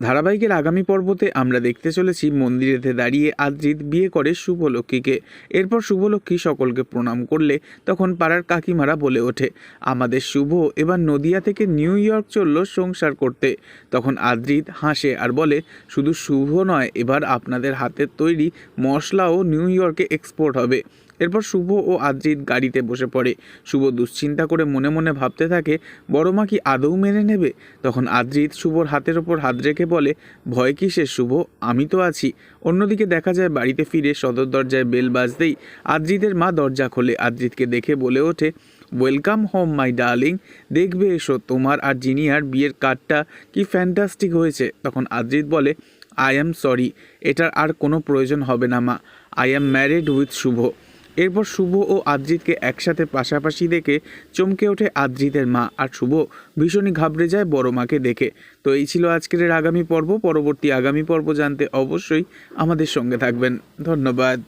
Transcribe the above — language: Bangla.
ধারাবাহিকের আগামী পর্বতে আমরা দেখতে চলেছি মন্দিরেতে দাঁড়িয়ে আদ্রিত বিয়ে করে শুভলক্ষ্মীকে। এরপর শুভলক্ষ্মী সকলকে প্রণাম করলে তখন পাড়ার কাকিমারা বলে ওঠে, আমাদের শুভ, এবার নদিয়া থেকে নিউ ইয়র্ক চলল সংসার করতে। তখন আদ্রিত হাসে আর বলে, শুধু শুভ নয়, এবার আপনাদের হাতের তৈরি মশলাও নিউ ইয়র্কে এক্সপোর্ট হবে। এরপর শুভ ও আদ্রিত গাড়িতে বসে পড়ে। শুভ দুশ্চিন্তা করে মনে মনে ভাবতে থাকে, বড় মা কি আদৌ মেনে নেবে? তখন আদ্রিত শুভর হাতের ওপর হাত রেখে বলে, ভয় কিসের শুভ? আমি তো আছি। অন্যদিকে দেখা যায়, বাড়িতে ফিরে সদর দরজায় বেল বাজতেই আদ্রিতের মা দরজা খোলে। আদ্রিতকে দেখে বলে ওঠে ওয়েলকাম হোম মাই ডার্লিং দেখবে এসো, তোমার আর জিনিয়ার বিয়ের কার্ডটা কি ফ্যান্টাস্টিক হয়েছে। তখন আদ্রিত বলে আই অ্যাম সরি এটার আর কোনো প্রয়োজন হবে না মা। I am married with Shubho. এরপর শুভ ও আদ্রিতকে একসাথে পাশাপাশি দেখে চমকে ওঠে আদ্রিতের মা। আর শুভ ভীষণই ঘাবড়ে যায় বড় মাকে দেখে। তো এই ছিল আজকের আগামী পর্ব। পরবর্তী আগামী পর্ব জানতে অবশ্যই আমাদের সঙ্গে থাকবেন। ধন্যবাদ।